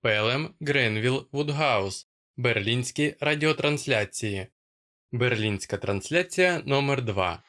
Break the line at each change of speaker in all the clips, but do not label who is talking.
Пелем Гренвіл Вудгаус. Берлінські радіотрансляції. Берлінська трансляція номер 2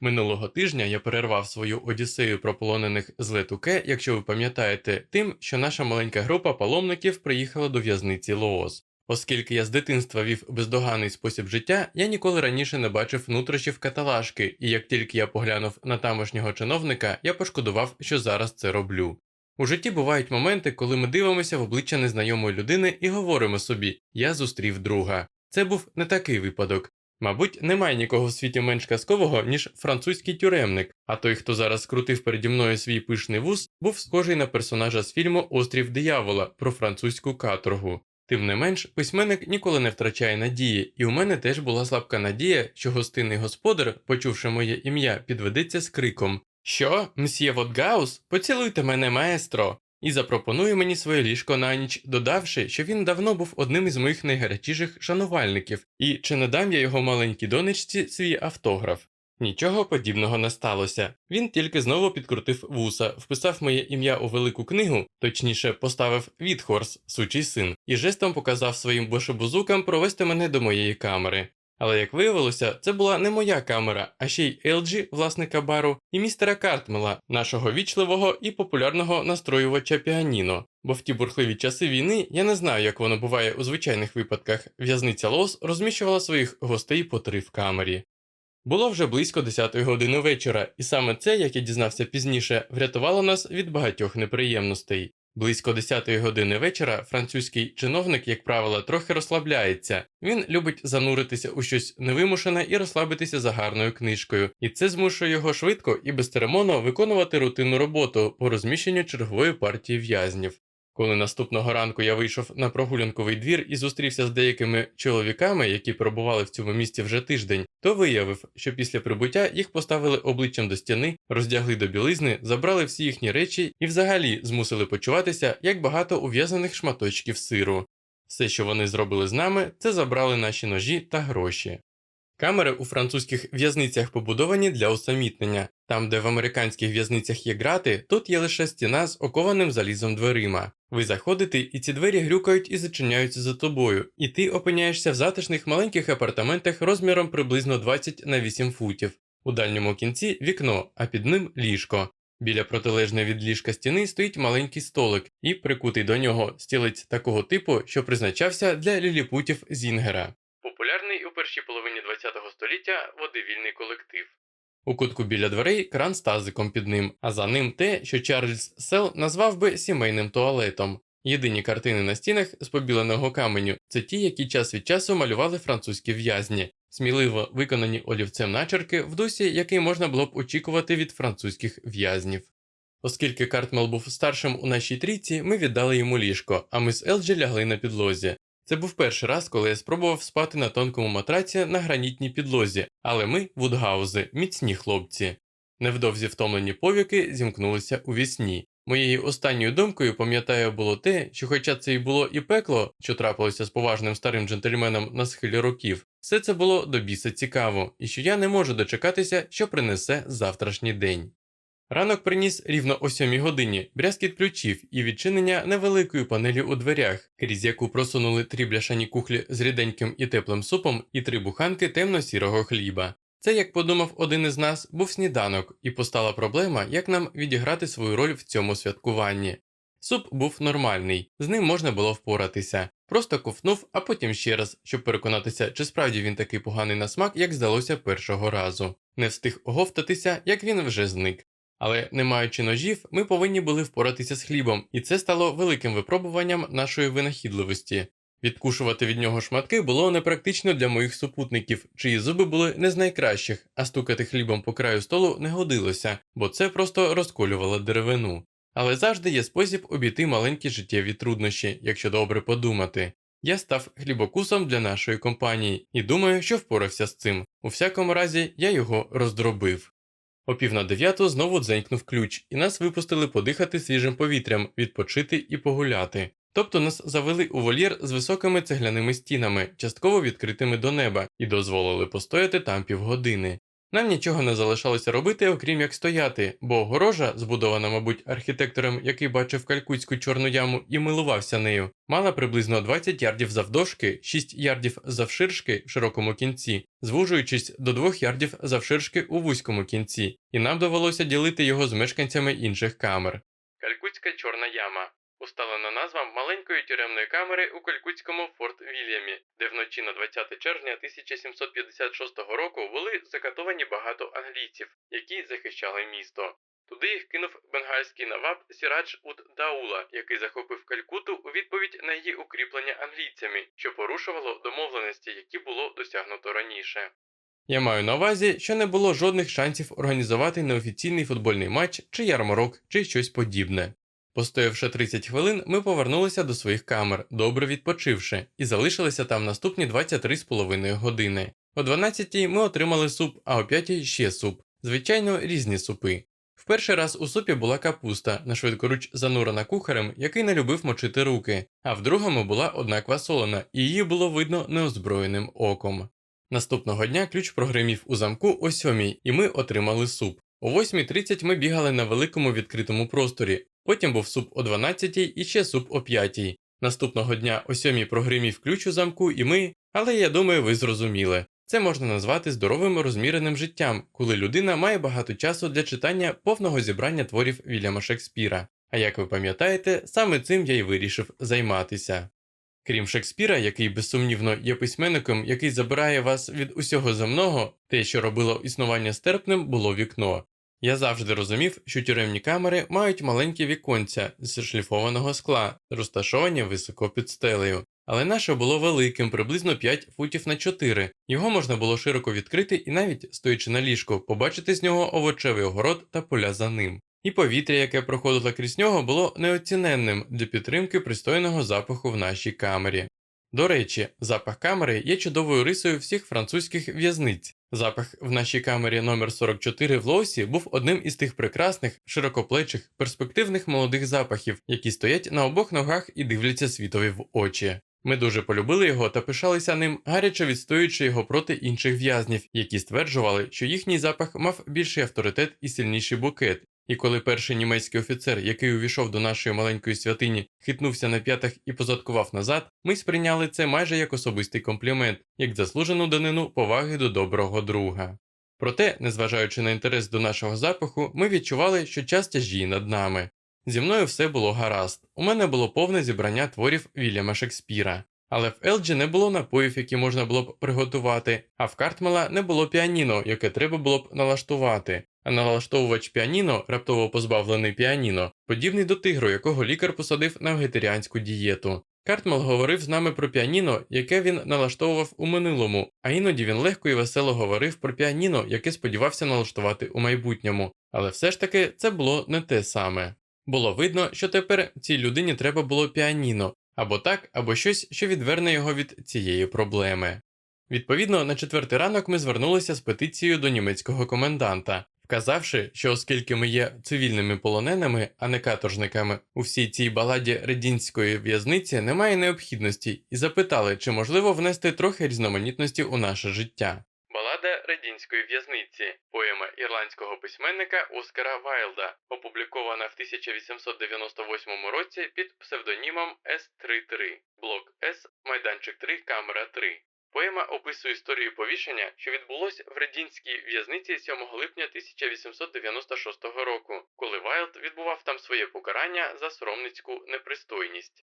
Минулого тижня я перервав свою одіссею про полонених з Летуке, якщо ви пам'ятаєте, тим, що наша маленька група паломників приїхала до в'язниці Лоос. Оскільки я з дитинства вів бездоганний спосіб життя, я ніколи раніше не бачив нутрощів каталажки, і як тільки я поглянув на тамошнього чиновника, я пошкодував, що зараз це роблю. У житті бувають моменти, коли ми дивимося в обличчя незнайомої людини і говоримо собі Я зустрів друга. Це був не такий випадок. Мабуть, немає нікого в світі менш казкового, ніж французький тюремник, а той, хто зараз скрутив переді мною свій пишний вуз, був схожий на персонажа з фільму Острів диявола про французьку каторгу. Тим не менш, письменник ніколи не втрачає надії, і у мене теж була слабка надія, що гостинний господар, почувши моє ім'я, підведеться з криком Що, мсьє Вотгаус, поцілуйте мене, маестро! і запропонує мені своє ліжко на ніч, додавши, що він давно був одним із моїх найгарячіших шанувальників, і чи не дам я його маленькій донечці свій автограф. Нічого подібного не сталося. Він тільки знову підкрутив вуса, вписав моє ім'я у велику книгу, точніше поставив Відхорс, сучий син, і жестом показав своїм бошебузукам провести мене до моєї камери. Але як виявилося, це була не моя камера, а ще й LG, власника бару, і містера Картмела, нашого вічливого і популярного настроювача піаніно. Бо в ті бурхливі часи війни я не знаю, як воно буває у звичайних випадках. В'язниця Лос розміщувала своїх гостей по три в камері. Було вже близько 10 години вечора, і саме це, як я дізнався пізніше, врятувало нас від багатьох неприємностей. Близько 10 години вечора французький чиновник, як правило, трохи розслабляється. Він любить зануритися у щось невимушене і розслабитися за гарною книжкою, і це змушує його швидко і безцеремонно виконувати рутинну роботу по розміщенню чергової партії в'язнів. Коли наступного ранку я вийшов на прогулянковий двір і зустрівся з деякими чоловіками, які перебували в цьому місті вже тиждень, то виявив, що після прибуття їх поставили обличчям до стіни, роздягли до білизни, забрали всі їхні речі і взагалі змусили почуватися як багато ув'язаних шматочків сиру. Все, що вони зробили з нами, це забрали наші ножі та гроші. Камери у французьких в'язницях побудовані для усамітнення. Там, де в американських в'язницях є грати, тут є лише стіна з окованим залізом дверима. Ви заходите, і ці двері грюкають і зачиняються за тобою, і ти опиняєшся в затишних маленьких апартаментах розміром приблизно 20 на 8 футів. У дальньому кінці вікно, а під ним ліжко. Біля протилежної від ліжка стіни стоїть маленький столик, і прикутий до нього стілець такого типу, що призначався для ліліпутів Зінгера. Першій половині ХХ століття водивільний колектив. У кутку біля дверей кран з тазиком під ним, а за ним те, що Чарльз Сел назвав би сімейним туалетом. Єдині картини на стінах з побіленого каменю це ті, які час від часу малювали французькі в'язні, сміливо виконані олівцем начерки в дусі, який можна було б очікувати від французьких в'язнів. Оскільки Картмел був старшим у нашій трійці, ми віддали йому ліжко, а ми з Елджі лягли на підлозі. Це був перший раз, коли я спробував спати на тонкому матраці на гранітній підлозі, але ми, вудгаузи, міцні хлопці. Невдовзі втомлені повіки зімкнулися у вісні. Моєю останньою думкою, пам'ятаю, було те, що, хоча це і було і пекло, що трапилося з поважним старим джентльменом на схилі років, все це було до біса цікаво, і що я не можу дочекатися, що принесе завтрашній день. Ранок приніс рівно о сьомій годині брязкіт ключів і відчинення невеликої панелі у дверях, крізь яку просунули три бляшані кухлі з ріденьким і теплим супом і три буханки темно-сірого хліба. Це, як подумав один із нас, був сніданок, і постала проблема, як нам відіграти свою роль в цьому святкуванні. Суп був нормальний, з ним можна було впоратися. Просто ковтнув, а потім ще раз, щоб переконатися, чи справді він такий поганий на смак, як здалося першого разу. Не встиг оговтатися, як він вже зник. Але не маючи ножів, ми повинні були впоратися з хлібом, і це стало великим випробуванням нашої винахідливості. Відкушувати від нього шматки було непрактично для моїх супутників, чиї зуби були не з найкращих, а стукати хлібом по краю столу не годилося, бо це просто розколювало деревину. Але завжди є спосіб обійти маленькі життєві труднощі, якщо добре подумати. Я став хлібокусом для нашої компанії і думаю, що впорався з цим. У всякому разі, я його роздробив. О пів на дев'яту знову дзенькнув ключ, і нас випустили подихати свіжим повітрям, відпочити і погуляти. Тобто нас завели у вольєр з високими цегляними стінами, частково відкритими до неба, і дозволили постояти там півгодини. Нам нічого не залишалося робити, окрім як стояти, бо огорожа, збудована, мабуть, архітектором, який бачив калькутську чорну яму і милувався нею, мала приблизно 20 ярдів завдовжки, 6 ярдів завширшки в широкому кінці, звужуючись до 2 ярдів завширшки у вузькому кінці, і нам довелося ділити його з мешканцями інших камер. Калькутська чорна яма усталена назва маленької тюремної камери у Калькутському Форт Вільямі, де вночі на 20 червня 1756 року були закатовані багато англійців, які захищали місто. Туди їх кинув бенгальський наваб Сірадж Уд Даула, який захопив Калькуту у відповідь на її укріплення англійцями, що порушувало домовленості, які було досягнуто раніше. Я маю на увазі, що не було жодних шансів організувати неофіційний футбольний матч чи ярмарок, чи щось подібне. Постоявши 30 хвилин, ми повернулися до своїх камер, добре відпочивши, і залишилися там наступні 23,5 години. О 12 ми отримали суп, а о 5 ще суп. Звичайно, різні супи. В перший раз у супі була капуста, нашвидкоруч занурена кухарем, який не любив мочити руки, а в другому була одна квасолена, і її було видно неозброєним оком. Наступного дня ключ прогримів у замку о 7, і ми отримали суп. О 8.30 ми бігали на великому відкритому просторі, потім був суп о 12 і ще суп о 5. Наступного дня о 7 прогримів ключ у замку, і ми, але я думаю, ви зрозуміли. Це можна назвати здоровим розміреним життям, коли людина має багато часу для читання повного зібрання творів Вільяма Шекспіра. А як ви пам'ятаєте, саме цим я й вирішив займатися. Крім Шекспіра, який безсумнівно є письменником, який забирає вас від усього земного, те, що робило існування стерпним, було вікно. Я завжди розумів, що тюремні камери мають маленькі віконця з шліфованого скла, розташовані високо під стелею. Але наше було великим, приблизно 5 футів на 4. Його можна було широко відкрити і навіть, стоячи на ліжку, побачити з нього овочевий огород та поля за ним. І повітря, яке проходило крізь нього, було неоціненним для підтримки пристойного запаху в нашій камері. До речі, запах камери є чудовою рисою всіх французьких в'язниць. Запах в нашій камері номер 44 в Лоусі був одним із тих прекрасних, широкоплечих, перспективних молодих запахів, які стоять на обох ногах і дивляться світові в очі. Ми дуже полюбили його та пишалися ним, гаряче відстоюючи його проти інших в'язнів, які стверджували, що їхній запах мав більший авторитет і сильніший букет. І коли перший німецький офіцер, який увійшов до нашої маленької святині, хитнувся на п'ятах і позадкував назад, ми сприйняли це майже як особистий комплімент, як заслужену данину поваги до доброго друга. Проте, незважаючи на інтерес до нашого запаху, ми відчували, що час тяжіє над нами. Зі мною все було гаразд. У мене було повне зібрання творів Вільяма Шекспіра. Але в Елджі не було напоїв, які можна було б приготувати, а в Картмела не було піаніно, яке треба було б налаштувати. А налаштовувач піаніно, раптово позбавлений піаніно, подібний до тигру, якого лікар посадив на вегетаріанську дієту. Картмел говорив з нами про піаніно, яке він налаштовував у минулому, а іноді він легко і весело говорив про піаніно, яке сподівався налаштувати у майбутньому. Але все ж таки це було не те саме. Було видно, що тепер цій людині треба було піаніно, або так, або щось, що відверне його від цієї проблеми. Відповідно, на четвертий ранок ми звернулися з петицією до німецького коменданта, вказавши, що оскільки ми є цивільними полоненими, а не каторжниками, у всій цій баладі редінської в'язниці немає необхідності, і запитали, чи можливо внести трохи різноманітності у наше життя. Балада Редінської в'язниці, поема ірландського письменника Оскара Вайлда, опублікована в 1898 році під псевдонімом С33, блок С, майданчик 3, камера 3. Поема описує історію повішення, що відбулось в Редінській в'язниці 7 липня 1896 року, коли Вайлд відбував там своє покарання за соромницьку непристойність.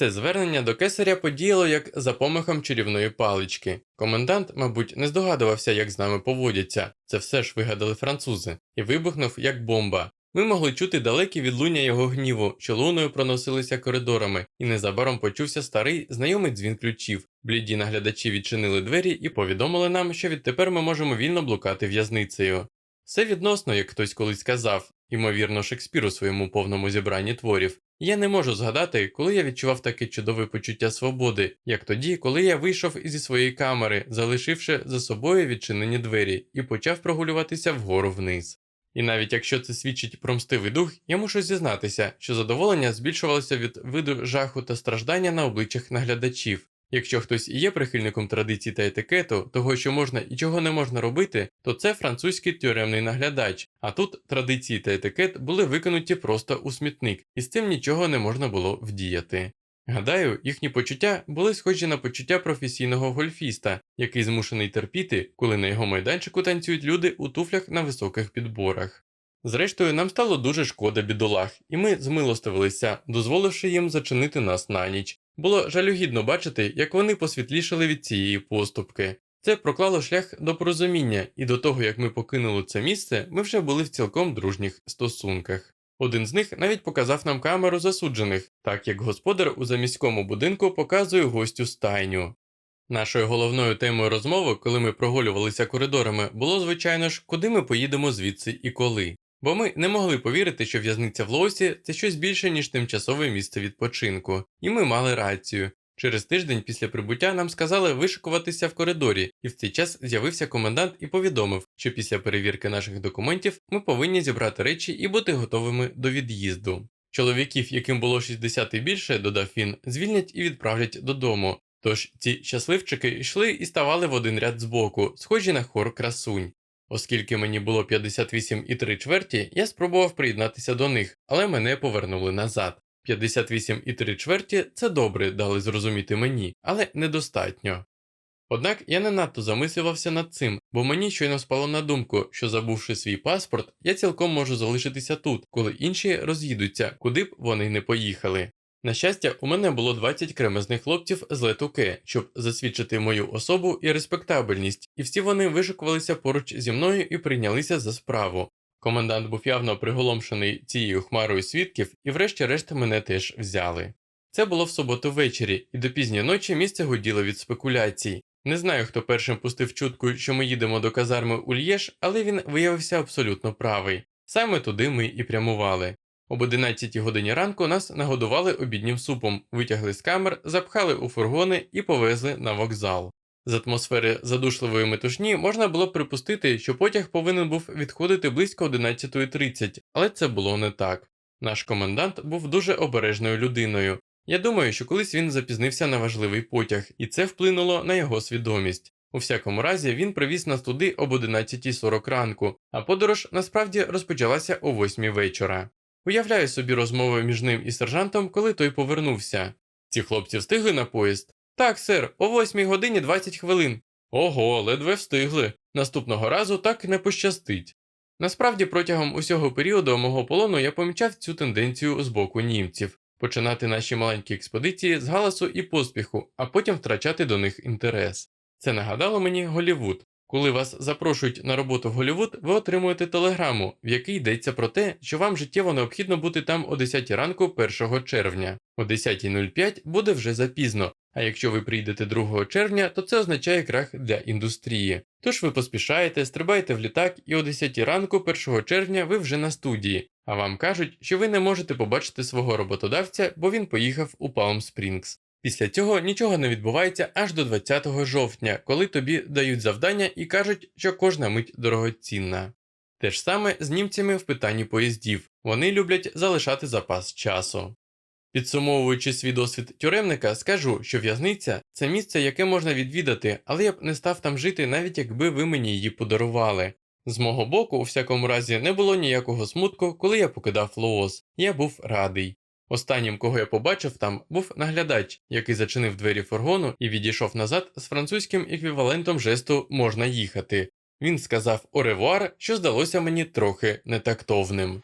Це звернення до кесаря подіяло як за помахом чарівної палички. Комендант, мабуть, не здогадувався, як з нами поводяться, це все ж вигадали французи, і вибухнув як бомба. Ми могли чути далекі відлуння його гніву, що луною проносилися коридорами, і незабаром почувся старий знайомий дзвін ключів. Бліді наглядачі відчинили двері і повідомили нам, що відтепер ми можемо вільно блукати в'язницею. Все відносно, як хтось колись сказав, ймовірно, Шекспір у своєму повному зібранні творів. Я не можу згадати, коли я відчував таке чудове почуття свободи, як тоді, коли я вийшов зі своєї камери, залишивши за собою відчинені двері, і почав прогулюватися вгору вниз. І навіть якщо це свідчить про мстивий дух, я мушу зізнатися, що задоволення збільшувалося від виду жаху та страждання на обличчях наглядачів. Якщо хтось і є прихильником традицій та етикету, того, що можна і чого не можна робити, то це французький тюремний наглядач. А тут традиції та етикет були викинуті просто у смітник, і з цим нічого не можна було вдіяти. Гадаю, їхні почуття були схожі на почуття професійного гольфіста, який змушений терпіти, коли на його майданчику танцюють люди у туфлях на високих підборах. Зрештою, нам стало дуже шкода бідолах, і ми змилостивилися, дозволивши їм зачинити нас на ніч. Було жалюгідно бачити, як вони посвітлішали від цієї поступки. Це проклало шлях до порозуміння, і до того, як ми покинули це місце, ми вже були в цілком дружніх стосунках. Один з них навіть показав нам камеру засуджених, так як господар у заміському будинку показує гостю стайню. Нашою головною темою розмови, коли ми прогулювалися коридорами, було звичайно ж, куди ми поїдемо звідси і коли. Бо ми не могли повірити, що в'язниця в Лоусі це щось більше, ніж тимчасове місце відпочинку, і ми мали рацію. Через тиждень після прибуття нам сказали вишикуватися в коридорі, і в цей час з'явився комендант і повідомив, що після перевірки наших документів ми повинні зібрати речі і бути готовими до від'їзду. Чоловіків, яким було 60 і більше, додав він, звільнять і відправлять додому. Тож ці щасливчики йшли і ставали в один ряд збоку, схожі на хор красунь. Оскільки мені було 58 і 3 чверті, я спробував приєднатися до них, але мене повернули назад. 58 і 3 чверті це добре дали зрозуміти мені, але недостатньо. Однак я не надто замислювався над цим, бо мені щойно спало на думку, що забувши свій паспорт, я цілком можу залишитися тут, коли інші роз'їдуться, куди б вони не поїхали. На щастя, у мене було 20 кремезних хлопців з летуке, щоб засвідчити мою особу і респектабельність, і всі вони вишикувалися поруч зі мною і прийнялися за справу. Комендант був явно приголомшений цією хмарою свідків, і врешті-решт мене теж взяли. Це було в суботу ввечері, і до пізньої ночі місце гуділо від спекуляцій. Не знаю, хто першим пустив чутку, що ми їдемо до казарми у Л'єш, але він виявився абсолютно правий. Саме туди ми і прямували. Об 11 годині ранку нас нагодували обіднім супом, витягли з камер, запхали у фургони і повезли на вокзал. З атмосфери задушливої метушні можна було припустити, що потяг повинен був відходити близько 11.30, але це було не так. Наш комендант був дуже обережною людиною. Я думаю, що колись він запізнився на важливий потяг, і це вплинуло на його свідомість. У всякому разі, він привіз нас туди об 11.40 ранку, а подорож насправді розпочалася о 8 вечора. Уявляю собі розмови між ним і сержантом, коли той повернувся. Ці хлопці встигли на поїзд? Так, сер, о 8 годині 20 хвилин. Ого, ледве встигли. Наступного разу так не пощастить. Насправді, протягом усього періоду мого полону я помічав цю тенденцію з боку німців починати наші маленькі експедиції з галасу і поспіху, а потім втрачати до них інтерес. Це нагадало мені Голівуд. Коли вас запрошують на роботу в Голівуд, ви отримуєте телеграму, в якій йдеться про те, що вам життєво необхідно бути там о 10 ранку 1 червня. О 10.05 буде вже запізно, а якщо ви прийдете 2 червня, то це означає крах для індустрії. Тож ви поспішаєте, стрибаєте в літак, і о 10 ранку 1 червня ви вже на студії, а вам кажуть, що ви не можете побачити свого роботодавця, бо він поїхав у Палм Спрінгс. Після цього нічого не відбувається аж до 20 жовтня, коли тобі дають завдання і кажуть, що кожна мить дорогоцінна. Те ж саме з німцями в питанні поїздів вони люблять залишати запас часу. Підсумовуючи свій досвід тюремника, скажу, що в'язниця це місце, яке можна відвідати, але я б не став там жити, навіть якби ви мені її подарували. З мого боку, у всякому разі, не було ніякого смутку, коли я покидав Лоос, я був радий. Останнім, кого я побачив там, був наглядач, який зачинив двері фургону і відійшов назад з французьким еквівалентом жесту можна їхати. Він сказав оревуар, що здалося мені трохи нетактовним.